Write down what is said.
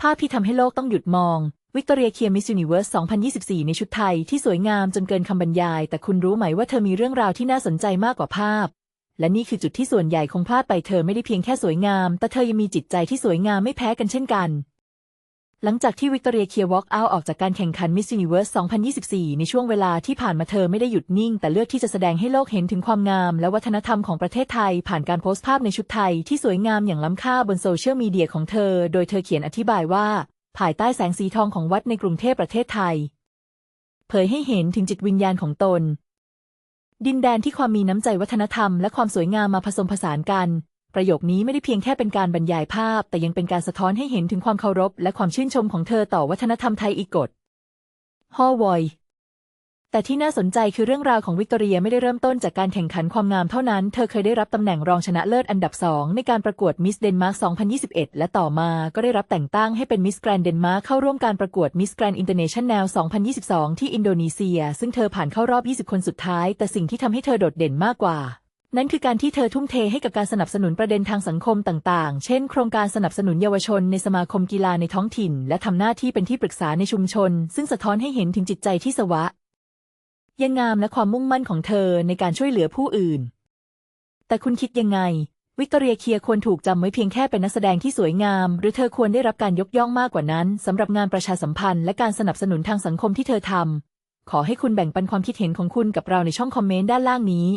ภาพที่ทำให้โลกต้องหยุดมอง วิกตอเรียเคียมิสยูนิเวิร์ส 2024 ในชุดไทยที่สวยงามจนเกินคำบรรยาย แต่คุณรู้ไหมว่าเธอมีเรื่องราวที่น่าสนใจมากกว่าภาพ และนี่คือจุดที่ส่วนใหญ่คงพลาดไปเธอไม่ได้เพียงแค่สวยงาม แต่เธอยังมีจิตใจที่สวยงามไม่แพ้กันเช่นกัน หลังจากที่วิกตอเรียเคียวอล์กเอาออกจากการแข่งขันมิส s u นิเวิร์ส 2024 ในช่วงเวลาที่ผ่านมาเธอไม่ได้หยุดนิ่ง แต่เลือกที่จะแสดงให้โลกเห็นถึงความงาม และวัฒนธรรมของประเทศไทย ผ่านการโพสต์ภาพในชุดไทยที่สวยงามอย่างล้ำค่าบนโซเชียลมีเดียของเธอ โดยเธอเขียนอธิบายว่า ภายใต้แสงสีทองของวัดในกรุงเทพประเทศไทย เผยให้เห็นถึงจิตวิญญาณของตน ดินแดนที่ความมีน้ำใจวัฒนธรรมและความสวยงามมาผสมผสานกัน ประโยคนี้ไม่ได้เพียงแค่เป็นการบรรยายภาพ แต่ยังเป็นการสะท้อนให้เห็นถึงความเคารพ และความชื่นชมของเธอต่อวัฒนธรรมไทยอีกกฎฮอวอยแต่ที่น่าสนใจคือเรื่องราวของวิกตอเรียไม่ได้เริ่มต้นจากการแข่งขันความงามเท่านั้น เธอเคยได้รับตำแหน่งรองชนะเลิศอันดับสองในการประกวดมิสเดนมาร์ก 2021 และต่อมาก็ได้รับแต่งตั้งให้เป็นมิสแกรนเดนมาร์กเข้าร่วมการประกวดมิสแกรนอินเตอร์เนชั่นแนล 2022 ที่อินโดนีเซีย ซึ่งเธอผ่านเข้ารอบ 20 คนสุดท้าย แต่สิ่งที่ทำให้เธอโดดเด่นมากกว่า นั่นคือการที่เธอทุ่มเทให้กับการสนับสนุนประเด็นทางสังคมต่างๆ เช่น โครงการสนับสนุนเยาวชนในสมาคมกีฬาในท้องถิ่น และทำหน้าที่เป็นที่ปรึกษาในชุมชน ซึ่งสะท้อนให้เห็นถึงจิตใจที่สวะ ยังงามและความมุ่งมั่นของเธอในการช่วยเหลือผู้อื่น แต่คุณคิดยังไง วิกตอเรียเคียควรถูกจำไว้เพียงแค่เป็นนักแสดงที่สวยงาม หรือเธอควรได้รับการยกย่องมากกว่านั้นสำหรับงานประชาสัมพันธ์และการสนับสนุนทางสังคมที่เธอทำขอให้คุณแบ่งปันความคิดเห็นของคุณกับเราในช่องคอมเมนต์ด้านล่างนี้